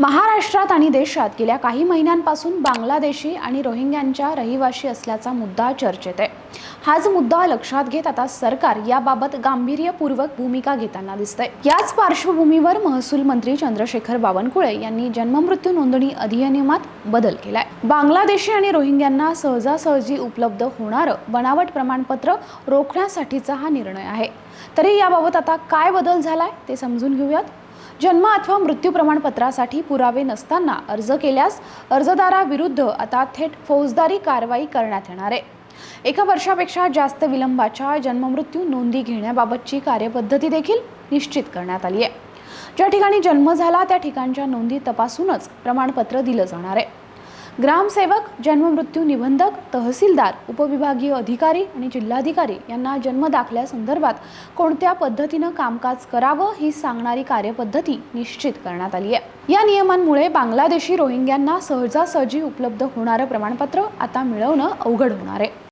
महाराष्ट्रात आणि देशात गेल्या काही महिन्यांपासून बांगलादेशी आणि रोहिंग्यांच्या रहिवाशी असल्याचा मुद्दा चर्चेत आहे. हाच मुद्दा लक्षात घेत आता सरकार याबाबत गांभीर्यपूर्वक भूमिका घेताना दिसतंय. याच पार्श्वभूमीवर महसूल मंत्री चंद्रशेखर बावनकुळे यांनी जन्ममृत्यू नोंदणी अधिनियमात बदल केलाय. बांगलादेशी आणि रोहिंग्यांना सहजासहजी उपलब्ध होणारं बनावट प्रमाणपत्र रोखण्यासाठीचा हा निर्णय आहे. तरी याबाबत आता काय बदल झालाय ते समजून घेऊयात जन्म अथवा मृत्यू प्रमाणपत्रासाठी पुरावे नसताना अर्ज केल्यास अर्जदाराविरुद्ध आता थेट फौजदारी कारवाई करण्यात येणार आहे. एका वर्षापेक्षा जास्त विलंबाच्या जन्ममृत्यू नोंदी घेण्याबाबतची कार्यपद्धती देखील निश्चित करण्यात आली आहे. ज्या ठिकाणी जन्म झाला त्या ठिकाणच्या नोंदी तपासूनच प्रमाणपत्र दिलं जाणार आहे. ग्रामसेवक जन्ममृत्यू निबंधक तहसीलदार उपविभागीय अधिकारी आणि जिल्हाधिकारी यांना जन्म दाखल्यासंदर्भात कोणत्या पद्धतीनं कामकाज करावं ही सांगणारी कार्यपद्धती निश्चित करण्यात आली आहे. या नियमांमुळे बांगलादेशी रोहिंग्यांना सहजासहजी उपलब्ध होणारं प्रमाणपत्र आता मिळवणं अवघड होणार आहे.